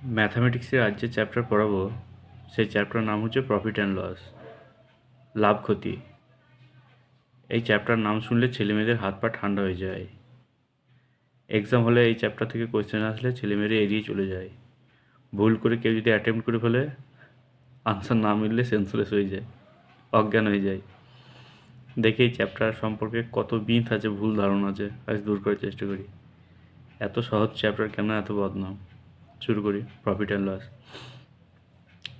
ম্যাথামেটিক্সের আজ যে চ্যাপ্টার পড়াবো, সেই চ্যাপ্টার নাম হচ্ছে প্রফিট অ্যান্ড লস লাভ ক্ষতি। এই চ্যাপ্টার নাম শুনলে ছেলেমেয়েদের হাত পা ঠান্ডা হয়ে যায়। এক্সাম হলে এই চ্যাপ্টার থেকে কোয়েশ্চেন আসলে ছেলেমেয়েরা এড়িয়ে চলে যায়। ভুল করে কেউ যদি অ্যাটেম্প্ট করে ফেলে আনসার না মিললে সেন্সলেস হয়ে যায়, অজ্ঞান হয়ে যায়। দেখে এই চ্যাপ্টার সম্পর্কে কত বিথ আছে, ভুল ধারণা আছে, আজ দূর করার চেষ্টা করি। এত সহজ চ্যাপ্টার কেন এত বদনাম? শুরু করি প্রফিট অ্যান্ড লস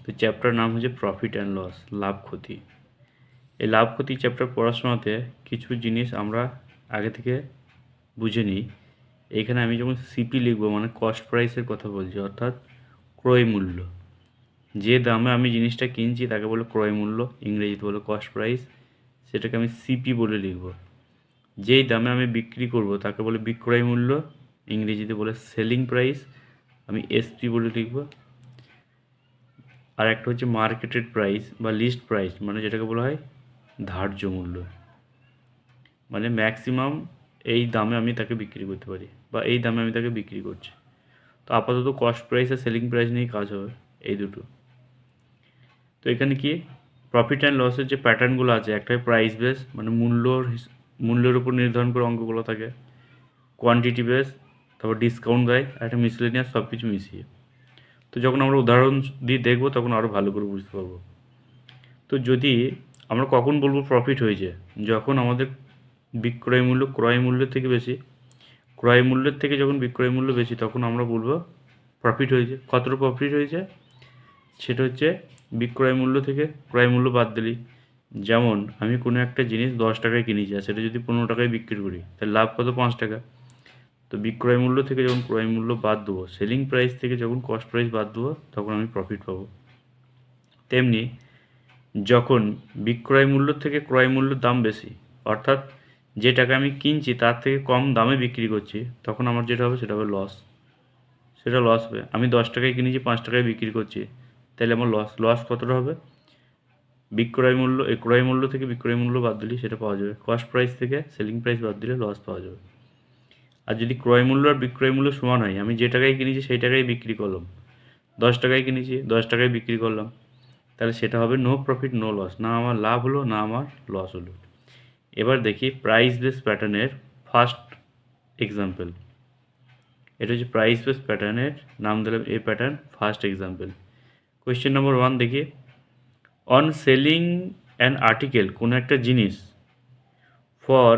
তো চ্যাপ্টার নাম হচ্ছে প্রফিট অ্যান্ড লস লাভ ক্ষতি। এই লাভ ক্ষতি চ্যাপ্টার পড়াশোনাতে কিছু জিনিস আমরা আগে থেকে বুঝে নিই। এইখানে আমি যখন সিপি লিখব মানে কস্ট প্রাইসের কথা বলছি, অর্থাৎ ক্রয় মূল্য। যে দামে আমি জিনিসটা কিনছি, তাকে বলে ক্রয় মূল্য, ইংরেজিতে বলে কস্ট প্রাইস সেটাকে আমি সিপি বলে লিখব। যেই দামে আমি বিক্রি করব, তাকে বলে বিক্রয় মূল্য, ইংরেজিতে বলে সেলিং প্রাইস আমি এসপি বলে লিখব। আর একটা হচ্ছে মার্কেটেড প্রাইস বা লিস্ট প্রাইস মানে যেটাকে বলা হয় ধার্য মূল্য। মানে ম্যাক্সিমাম এই দামে আমি তাকে বিক্রি করতে পারি বা এই দামে আমি তাকে বিক্রি করছি। তো আপাতত কস্ট প্রাইস আর সেলিং প্রাইস নিয়েই কাজ হবে এই দুটো। তো এখানে কি? প্রফিট অ্যান্ড লসের যে প্যাটার্নগুলো আছে, একটাই প্রাইস বেস মানে মূল্যর মূল্যের উপর নির্ধারণ করে অঙ্কগুলো থাকে। কোয়ান্টিটি বেস তারপর ডিসকাউন্ট দেয় আর একটা মিসলেনিয়াস সব কিছু মিশিয়ে। তো যখন আমরা উদাহরণ দিয়ে দেখব, তখন আরও ভালো করে বুঝতে পারব। তো যদি আমরা কখন বলব প্রফিট হয়েছে? যখন আমাদের বিক্রয় মূল্য ক্রয় মূল্যের থেকে বেশি, ক্রয় মূল্যের থেকে যখন বিক্রয় মূল্য বেশি, তখন আমরা বলব প্রফিট হয়েছে। কতটা প্রফিট হয়েছে? সেটা হচ্ছে বিক্রয় মূল্য থেকে ক্রয় মূল্য বাদ দিলি। যেমন, আমি কোনো একটা জিনিস দশ টাকায় কিনেছি, আর সেটা যদি পনেরো টাকায় বিক্রি করি, তাহলে লাভ কত? পাঁচ টাকা। তো বিক্রয় মূল্য থেকে যখন ক্রয় মূল্য বাদ দেবো সেলিং প্রাইস থেকে যখন কস্ট প্রাইস বাদ দেবো, তখন আমি প্রফিট পাবো। তেমনি যখন বিক্রয় মূল্য থেকে ক্রয় মূল্যর দাম বেশি, অর্থাৎ যে টাকা আমি কিনছি তার থেকে কম দামে বিক্রি করছি, তখন আমার যেটা হবে সেটা হবে লস সেটা লস হবে। আমি দশ টাকায় কিনেছি, পাঁচ টাকায় বিক্রি করছি, তাহলে আমার লস লস কতটা হবে? বিক্রয় মূল্য ক্রয় মূল্য থেকে বিক্রয় মূল্য বাদ দিলে সেটা পাওয়া যাবে। কস্ট প্রাইস থেকে সেলিং প্রাইস বাদ দিলে লস পাওয়া যাবে। আর যদি ক্রয় মূল্য আর বিক্রয় মূল্য সমান হয়, আমি যে টাকায় কিনেছি সেই টাকায় বিক্রি করলাম। দশ টাকায় কিনেছি, দশ টাকায় বিক্রি করলাম। তাহলে সেটা হবে নো প্রফিট নো লস না আমার লাভ হলো, না আমার লস হলো। এবার দেখি প্রাইস বেস প্যাটার্নের ফার্স্ট এক্সাম্পল এটা হচ্ছে প্রাইস বেস প্যাটার্নের নাম দিলাম A pattern first example question number one দেখি। অন সেলিং অ্যান আর্টিকেল কোনো একটা জিনিস for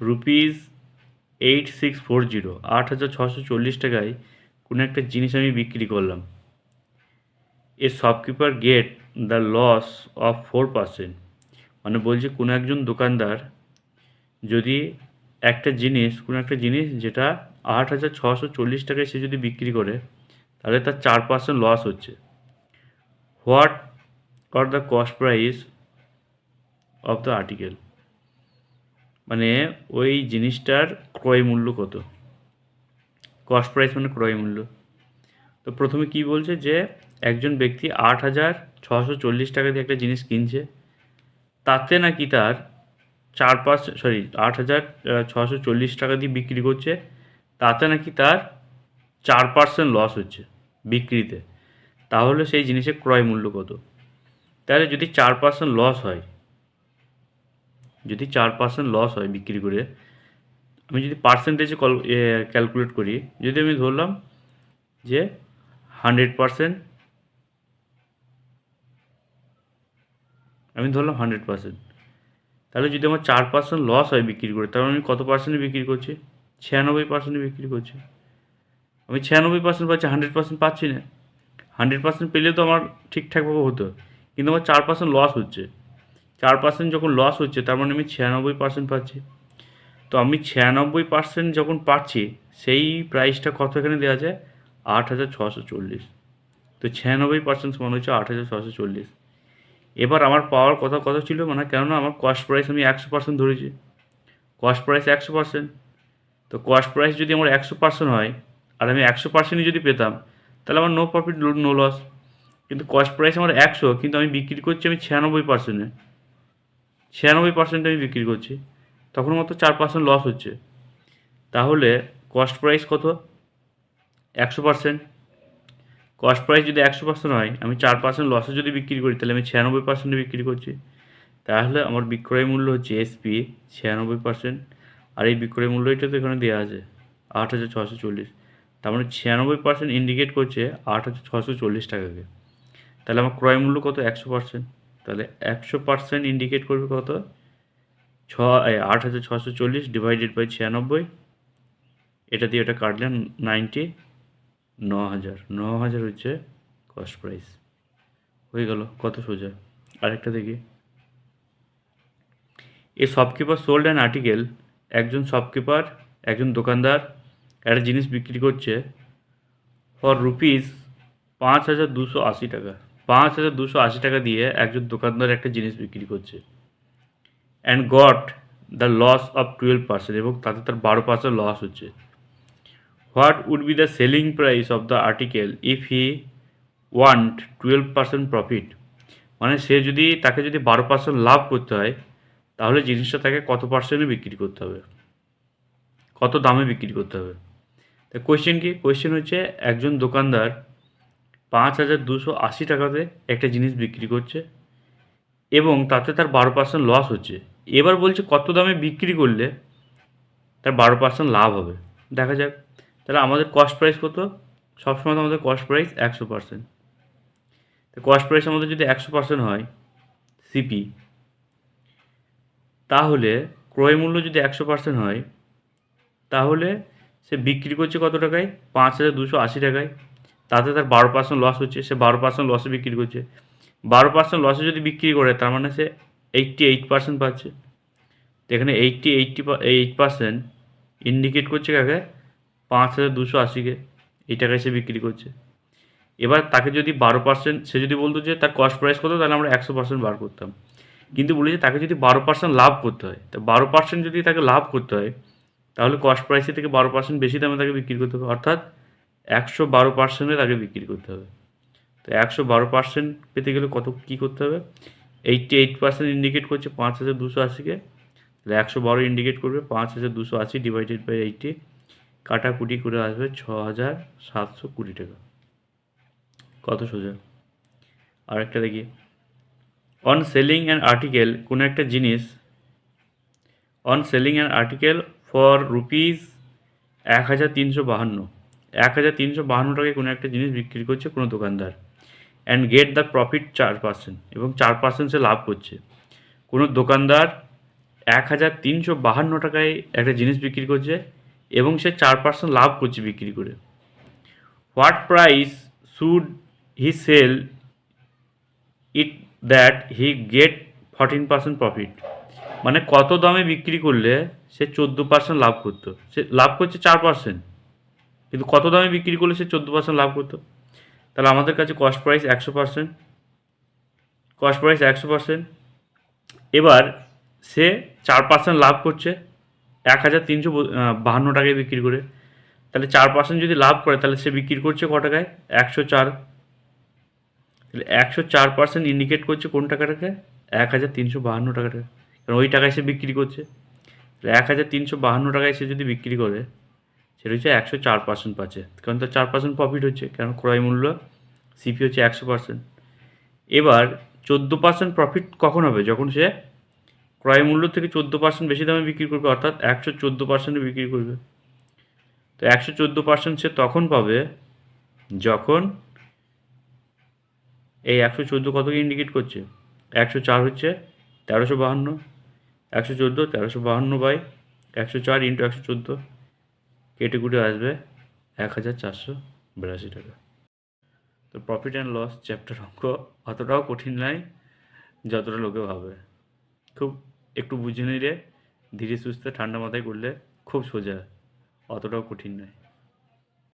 rupees eight six four zero আট হাজার ছশো চল্লিশ টাকায় কোনো একটা জিনিস আমি বিক্রি করলাম। A shopkeeper get the loss of four percent মানে বলছে কোনো একজন দোকানদার যদি একটা জিনিস, কোনো একটা জিনিস যেটা আট হাজার ছশো চল্লিশ টাকায় সে যদি বিক্রি করে, তাহলে তার চার পার্সেন্ট লস হচ্ছে। What are the cost price of the article মানে ওই জিনিসটার ক্রয় মূল্য কত? কস্ট প্রাইস মানে ক্রয় মূল্য। তো প্রথমে কি বলছে যে, একজন ব্যক্তি আট হাজার ছশো চল্লিশ টাকা দিয়ে একটা জিনিস কিনছে, তাতে নাকি তার চার পার্সেন্ট সরি আট হাজার ছশো চল্লিশ টাকা দিয়ে বিক্রি করছে, তাতে নাকি তার চার পার্সেন্ট লস হচ্ছে বিক্রিতে। তাহলে সেই জিনিসের ক্রয় মূল্য কত? তাহলে যদি চার পার্সেন্ট লস হয় যদি চার পার্সেন্ট লস হয় বিক্রি করে, আমি যদি পার্সেন্টেজে কল ক্যালকুলেট করি, যদি আমি ধরলাম যে হান্ড্রেড পার্সেন্ট আমি ধরলাম হান্ড্রেড পার্সেন্ট তাহলে যদি আমার চার পার্সেন্ট লস হয় বিক্রি করে, তাহলে আমি কত পার্সেন্টে বিক্রি করছি? ছিয়ানব্বই পার্সেন্টে বিক্রি করছি। আমি ছিয়ানব্বই পার্সেন্ট পাচ্ছি হান্ড্রেড পার্সেন্ট পাচ্ছি না। হান্ড্রেড পার্সেন্ট পেলে তো আমার ঠিকঠাকভাবে হতো, কিন্তু আমার চার পার্সেন্ট লস হচ্ছে। চার পার্সেন্ট যখন লস হচ্ছে, তার মানে আমি ছিয়ানব্বই পার্সেন্ট পাচ্ছি। তো আমি ছিয়ানব্বই পার্সেন্ট যখন পাচ্ছি, সেই প্রাইসটা কত এখানে দেওয়া আছে আট হাজার ছশো চল্লিশ। তো ছিয়ানব্বই পার্সেন্ট সমান হচ্ছে আট হাজার ছশো চল্লিশ। এবার আমার পাওয়ার কথা কত ছিল মানে কেননা আমার কস্ট প্রাইস আমি একশো পার্সেন্ট ধরেছি। কস্ট প্রাইস একশো পার্সেন্ট তো কস্ট প্রাইস যদি আমার একশো পার্সেন্ট হয়, আর আমি একশো পার্সেন্টই যদি পেতাম, তাহলে আমার নো প্রফিট নো লস কিন্তু কস্ট প্রাইস আমার একশো, কিন্তু আমি বিক্রি করছি আমি ছিয়ানব্বই পার্সেন্টে ছিয়ানব্বই পার্সেন্ট আমি বিক্রি করছি। তখন মাত্র চার পার্সেন্ট লস হচ্ছে। তাহলে কস্ট প্রাইস কত? একশো পার্সেন্ট কস্ট প্রাইস যদি একশো পার্সেন্ট হয়, আমি চার পার্সেন্ট লসে যদি বিক্রি করি, তাহলে আমি ছিয়ানব্বই পার্সেন্টে বিক্রি করছি। তাহলে আমার বিক্রয় মূল্য হচ্ছে এসপি ছিয়ানব্বই পার্সেন্ট আর এই বিক্রয় মূল্যটা তো এখানে দেওয়া আছে, আট হাজার ছশো চল্লিশ। তার মানে ছিয়ানব্বই পার্সেন্ট ইন্ডিকেট করছে আট হাজার ছশো চল্লিশ টাকাকে। তাহলে আমার ক্রয় মূল্য কত? একশো পার্সেন্ট তাহলে একশো পার্সেন্ট ইন্ডিকেট করবে কত? ছ আট হাজার ছশো চল্লিশ ডিভাইডেড বাই ছিয়ানব্বই, এটা দিয়ে এটা কাটলেন নাইনটি ন হাজার ন হাজার হচ্ছে কস্ট প্রাইস হয়ে গেল, কত সোজা? আরেকটা দেখি। A shopkeeper sold an article একজন শপকিপার একজন দোকানদার, একটা জিনিস বিক্রি করছে ফর রুপিস পাঁচ হাজার দুশো আশি টাকা। পাঁচ হাজার দুশো আশি টাকা দিয়ে একজন দোকানদার একটা জিনিস বিক্রি করছে। And got the loss of twelve percent এবং তাতে তার বারো পার্সেন্ট লস হচ্ছে। What would be the selling price of the article if he want twelve percent profit মানে সে যদি, তাকে যদি বারো পার্সেন্ট লাভ করতে হয়, তাহলে জিনিসটা তাকে কত পার্সেন্টে বিক্রি করতে হবে? কত দামে বিক্রি করতে হবে? তা কোয়েশ্চেন কি? কোয়েশ্চেন হচ্ছে, একজন দোকানদার পাঁচ হাজার দুশো আশি টাকাতে একটা জিনিস বিক্রি করছে এবং তাতে তার বারো পার্সেন্ট লস হচ্ছে। এবার বলছে কত দামে বিক্রি করলে তার বারো পার্সেন্ট লাভ হবে। দেখা যাক। তাহলে আমাদের কস্ট প্রাইস কত? সবসময় তো আমাদের কস্ট প্রাইস একশো পার্সেন্ট কস্ট প্রাইস আমাদের যদি একশো পার্সেন্ট হয় সিপি তাহলে ক্রয় মূল্য যদি একশো পার্সেন্ট হয়, তাহলে সে বিক্রি করছে কত টাকায়? পাঁচ হাজার দুশো আশি টাকায়। তাতে তার বারো পার্সেন্ট লস হচ্ছে, সে বারো পার্সেন্ট লসে বিক্রি করছে। বারো পার্সেন্ট লসে যদি বিক্রি করে, তার মানে সে এইটটি এইট পার্সেন্ট পাচ্ছে। তো এখানে eighty eighty eight percent indicate করছে কাকে? পাঁচ হাজার দুশো আশিকে। এই টাকায় সে বিক্রি করছে। এবার তাকে যদি বারো পার্সেন্ট সে যদি বলতো যে তার কস্ট প্রাইস কত, তাহলে আমরা একশো পার্সেন্ট বার করতাম। কিন্তু বলি যে তাকে যদি বারো পার্সেন্ট লাভ করতে হয়, তো বারো পার্সেন্ট যদি তাকে লাভ করতে হয়, তাহলে কস্ট প্রাইসের থেকে বারো পার্সেন্ট বেশি দামে তাকে বিক্রি করতে হবে। অর্থাৎ একশো বারো পার্সেন্টে তাকে বিক্রি করতে হবে। তো একশো বারো পার্সেন্ট পেতে গেলে কত কী করতে হবে? এইটটি এইট পার্সেন্ট ইন্ডিকেট করছে পাঁচ হাজার দুশো আশিকে। তাহলে একশো বারো ইন্ডিকেট করবে, পাঁচ হাজার দুশো আশি ডিভাইডেড বাই এইটটি কাটাকুটি করে আসবে ছ হাজার সাতশো কুড়ি টাকা। কত সোজা? আরেকটা দেখি। অন সেলিং অ্যান আর্টিকেল কোনো একটা জিনিস on selling an article for rupees এক হাজার তিনশো বাহান্ন। এক হাজার তিনশো বাহান্ন টাকায় কোনো একটা জিনিস বিক্রি করছে কোনো দোকানদার। অ্যান্ড গেট দ্য প্রফিট চার পার্সেন্ট এবং চার পার্সেন্ট সে লাভ করছে। কোনো দোকানদার এক হাজার তিনশো বাহান্ন টাকায় একটা জিনিস বিক্রি করছে এবং সে চার পার্সেন্ট লাভ করছে বিক্রি করে। What price should he sell it that he get fourteen percent profit মানে কত দামে বিক্রি করলে সে চোদ্দ পার্সেন্ট লাভ করতো। সে লাভ করছে চার পার্সেন্ট কিন্তু কত দামে বিক্রি করলে সে চোদ্দ পার্সেন্ট লাভ করতো? তাহলে আমাদের কাছে কস্ট প্রাইস একশো পার্সেন্ট কস্ট প্রাইস একশো পার্সেন্ট এবার সে চার পার্সেন্ট লাভ করছে এক হাজার তিনশো বাহান্ন টাকায় বিক্রি করে। তাহলে চার পার্সেন্ট যদি লাভ করে, তাহলে সে বিক্রি করছে ক টাকায়? একশো চার। তাহলে একশো চার পার্সেন্ট ইন্ডিকেট করছে কোন টাকাটাকে? এক হাজার তিনশো বাহান্ন টাকাটা কারণ ওই টাকায় সে বিক্রি করছে। এক হাজার তিনশো বাহান্ন টাকায় সে যদি বিক্রি করে সেটা হচ্ছে একশো চার পার্সেন্ট পাচ্ছে কারণ তার চার পার্সেন্ট প্রফিট হচ্ছে কারণ ক্রয় মূল্য সিপি হচ্ছে একশো পার্সেন্ট এবার চোদ্দ পার্সেন্ট প্রফিট কখন হবে? যখন সে ক্রয় মূল্য থেকে চোদ্দ পার্সেন্ট বেশি দামে বিক্রি করবে, অর্থাৎ একশো চোদ্দ পার্সেন্টে বিক্রি করবে। তো একশো চোদ্দ পার্সেন্ট সে তখন পাবে যখন এই একশো চোদ্দ কতকে ইন্ডিকেট করছে? একশো চার হচ্ছে তেরোশো বাহান্ন। একশো চোদ্দ তেরোশো বাহান্ন বাই একশো চার ইন্টু একশো চোদ্দ। কেটে কুটে আসবে এক হাজার চারশো বিরাশি টাকা। তো প্রফিট অ্যান্ড লস চ্যাপ্টার অঙ্ক অতটাও কঠিন নাই, যতটা লোকে ভাবে। খুব একটু বুঝে নিলে ধীরে সুস্থে ঠান্ডা মাথায় করলে খুব সোজা, অতটাও কঠিন নয়।